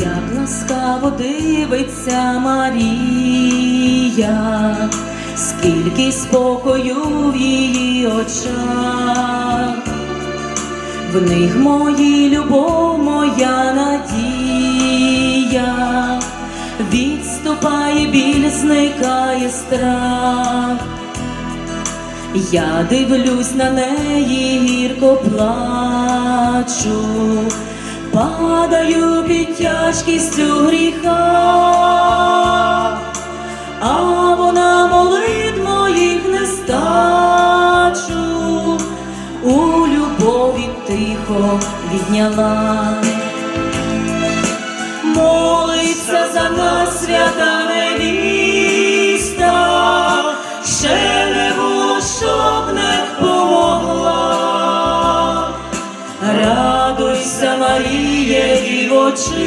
як ласкаво дивиться Марія, скільки спокою в її очах, в них мої любов, моя надія, відступає біль, зникає страх. Я дивлюсь на неї, гірко плачу, падаю під тяжкістю гріха, а вона молит моїх нестачу, у любові тихо відняла. Маріє, дівочиста,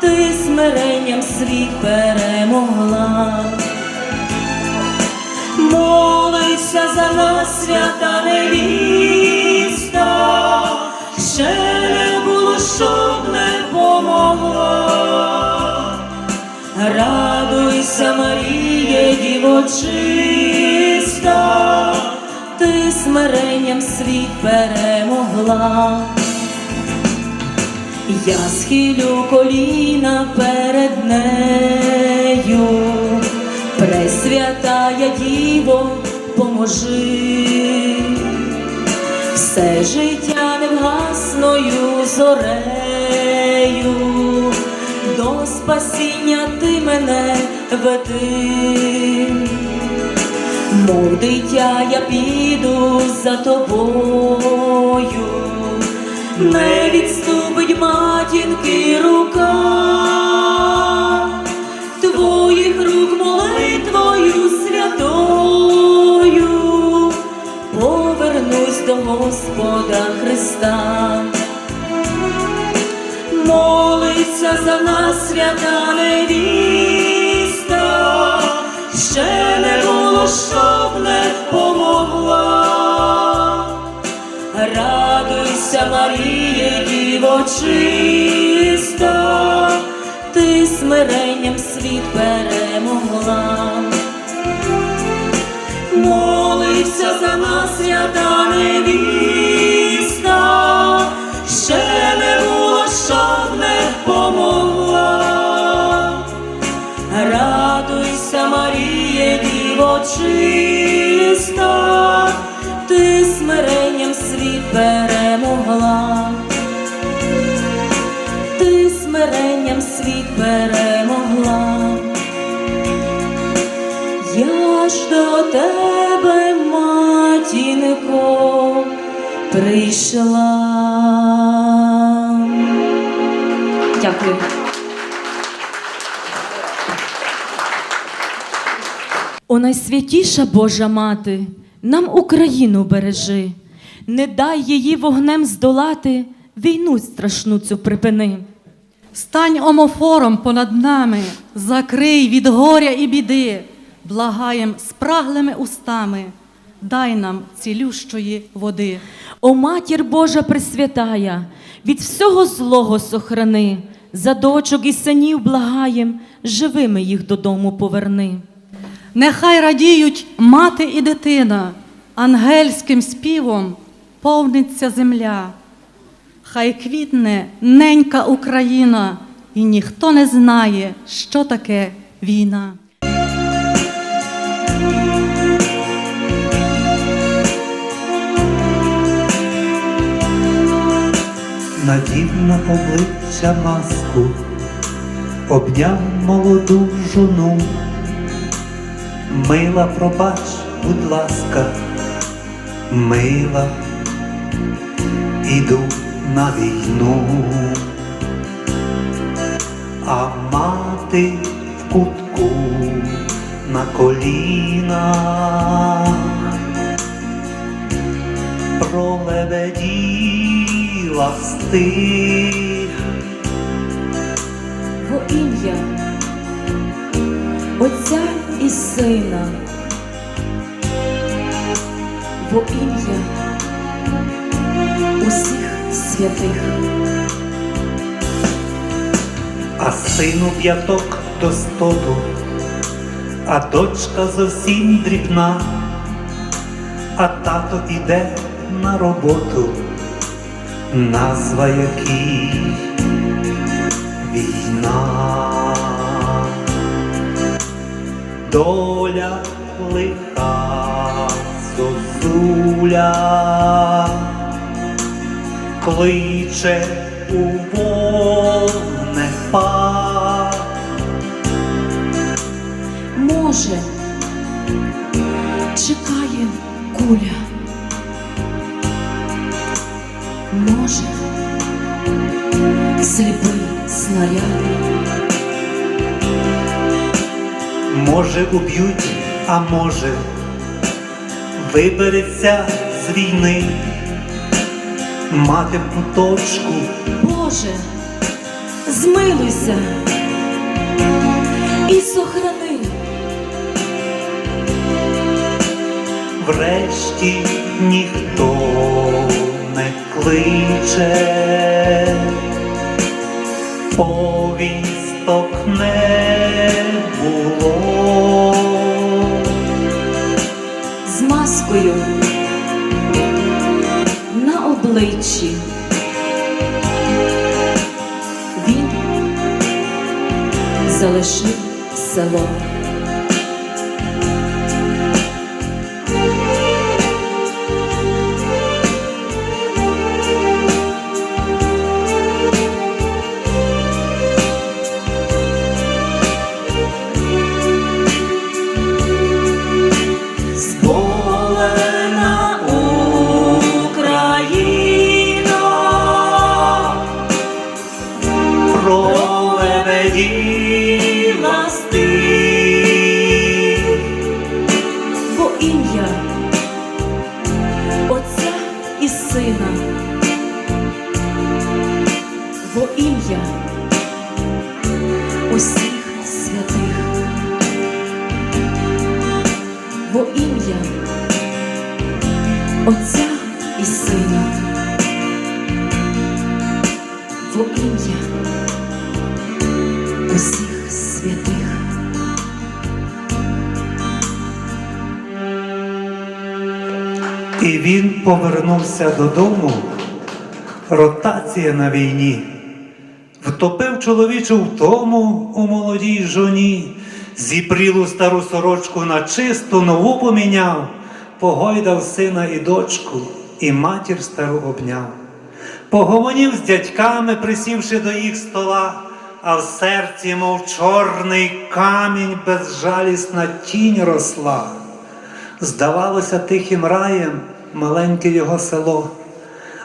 ти смиренням світ перемогла. Молися за нас, свята невіста, ще не було, щоб не помогла. Радуйся, Маріє, дівочиста, смиренням світ перемогла. Я схилю коліна перед нею, Пресвятая Діво, поможи, все життя невгасною зорею, до спасіння ти мене веди, мов дитя я піду за тобою, не відступить матінки рука. Твоїх рук молитвою святою, повернусь до Господа Христа. Молиться за нас свята невіста, Радуйся, Маріє, дівочиста, ти смиренням світ перемогла. Молився за нас, свята невіста, ще не було, щоб не помогла. Радуйся, Маріє, дівочиста, перемогла. Я ж до тебе, матінко, прийшла. Дякую. О найсвятіша Божа мати, нам Україну бережи, не дай її вогнем здолати, війну страшну цю припини. Стань омофором понад нами, закрий від горя і біди, благаєм спраглими устами, дай нам цілющої води. О матір Божа Пресвятая, від всього злого сохрани, за дочок і синів благаєм, живими їх додому поверни. Нехай радіють мати і дитина, ангельським співом повниться земля. Хай квітне ненька Україна, і ніхто не знає, що таке війна. надів на обличчя маску, обняв молоду жону, мила, пробач, будь ласка, мила, іду на війну, а мати в кутку на колінах пролебеділа стих. Во ім'я Отця і Сина, во ім'я святих. а сину п'яток до стоду, а дочка зовсім дрібна, а тато іде на роботу, назва якій війна. Доля лиха зозуля кличе у вогнепад. Може, чекає куля. Може, сліпий снаряд. Може уб'ють, а може вибереться з війни, мати куточку, Боже, змилуйся і сохрани. врешті ніхто не кличе, повісток не обличчі. Він залишив село. Проведіла стих, во ім'я Отця і Сина, во ім'я усіх святих, во ім'я Отця І він повернувся додому. Ротація на війні. Втопив чоловічу втому у молодій жоні, зіпрілу стару сорочку на чисту нову поміняв, погойдав сина і дочку, і матір стару обняв. Погомонів з дядьками, присівши до їх стола, а в серці, мов чорний камінь, безжалісна тінь росла. Здавалося тихим раєм маленьке його село,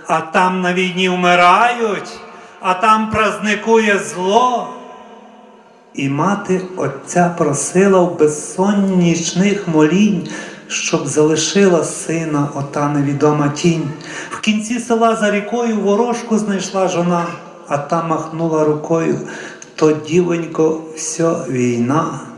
а там на війні вмирають, а там празникує зло. І мати отця просила в безсонні нічних молінь, щоб залишила сина ота невідома тінь. В кінці села за рікою ворожку знайшла жона, а та махнула рукою. То, дівонько, все війна.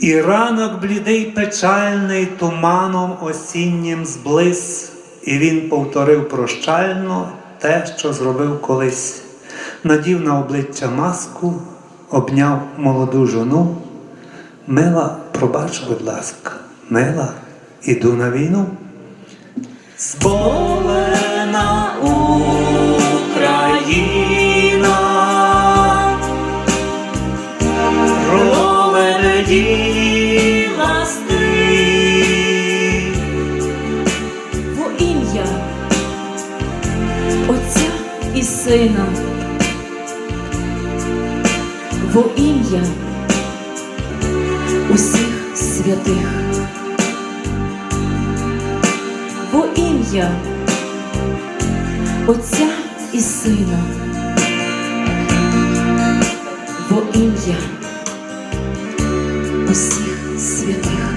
І ранок блідий печальний туманом осіннім зблис, і він повторив прощально те, що зробив колись. Надів на обличчя маску, обняв молоду жону. Мила, пробач, будь ласка, мила, іду на війну. Зболена Україна, Сина, во ім'я усіх святих, во ім'я Отця і Сина, во ім'я усіх святих.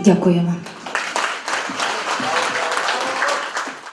Дякуємо.